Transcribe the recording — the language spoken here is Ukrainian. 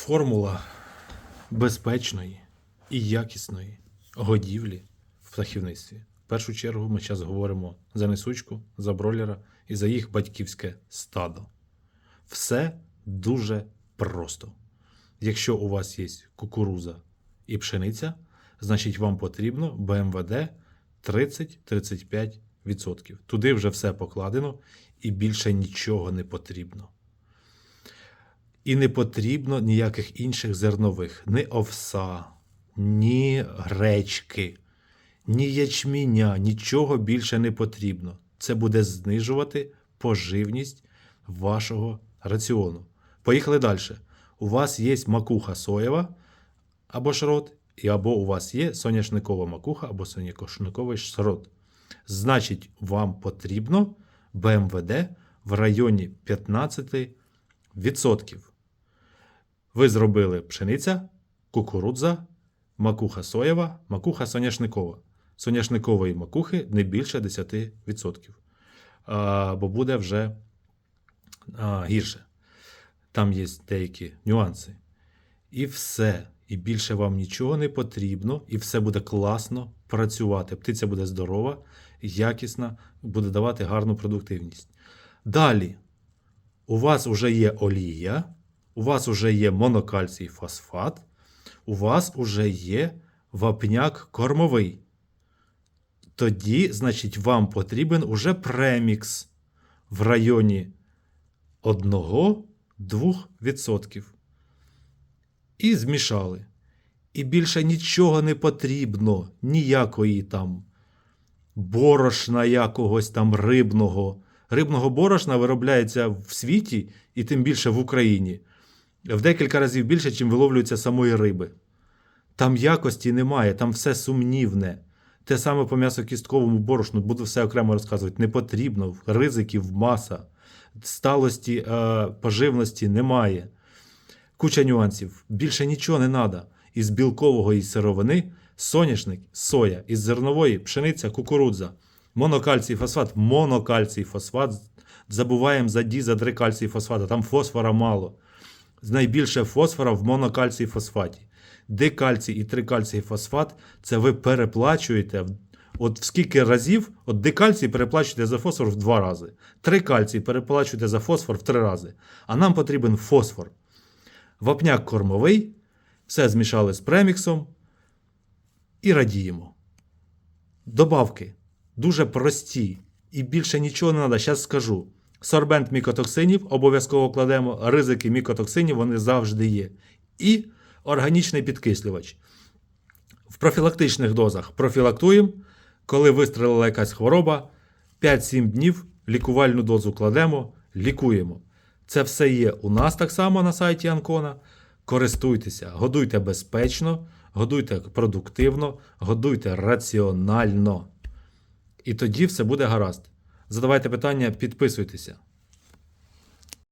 Формула безпечної і якісної годівлі в птахівництві. В першу чергу ми зараз говоримо за несучку, за бройлера і за їх батьківське стадо. Все дуже просто. Якщо у вас є кукуруза і пшениця, значить вам потрібно БМВД 30-35%. Туди вже все покладено і більше нічого не потрібно. І не потрібно ніяких інших зернових, ні овса, ні гречки, ні ячміня, нічого більше не потрібно. Це буде знижувати поживність вашого раціону. Поїхали далі. У вас є макуха соєва або шрот, і або у вас є соняшникова макуха або соняшниковий шрот. Значить, вам потрібно БМВД в районі 15%. Ви зробили пшениця, кукурудза, макуха соєва, макуха соняшникова. Соняшникової макухи не більше 10%. А, бо буде вже а, гірше. Там є деякі нюанси. І все. І більше вам нічого не потрібно, і все буде класно працювати. Птиця буде здорова, якісна, буде давати гарну продуктивність. Далі, у вас вже є олія, у вас вже є монокальцій фосфат, у вас вже є вапняк кормовий. Тоді, значить, вам потрібен уже премікс в районі 1-2%. І змішали. І більше нічого не потрібно, ніякої там борошна якогось там рибного. Рибного борошна виробляється в світі і тим більше в Україні в декілька разів більше, ніж виловлюється самої риби. Там якості немає, там все сумнівне. Те саме по м'ясокістковому борошну, буду все окремо розказувати. Не потрібно, ризиків маса, сталості е, поживності немає. Куча нюансів. Більше нічого не треба. Із білкового і сировини соняшник, соя, із зернової пшениця, кукурудза, монокальцій фосфат, монокальцій фосфат. Забуваємо за ді, за три кальцій фосфата, там фосфора мало. Найбільше фосфора в монокальцій фосфаті. Дикальцій і трикальцій фосфат це ви переплачуєте. От в скільки разів, от дикальцій переплачуєте за фосфор в два рази. Трикальцій переплачуєте за фосфор в три рази. А нам потрібен фосфор. Вапняк кормовий, все змішали з преміксом і радіємо. Добавки дуже прості і більше нічого не треба. Зараз скажу. Сорбент мікотоксинів обов'язково кладемо, ризики мікотоксинів вони завжди є. І органічний підкислювач. В профілактичних дозах профілактуємо, коли вистрелила якась хвороба, 5-7 днів лікувальну дозу кладемо, лікуємо. Це все є у нас так само на сайті Анкона. Користуйтеся, годуйте безпечно, годуйте продуктивно, годуйте раціонально. І тоді все буде гаразд. Задавайте питання, підписуйтеся.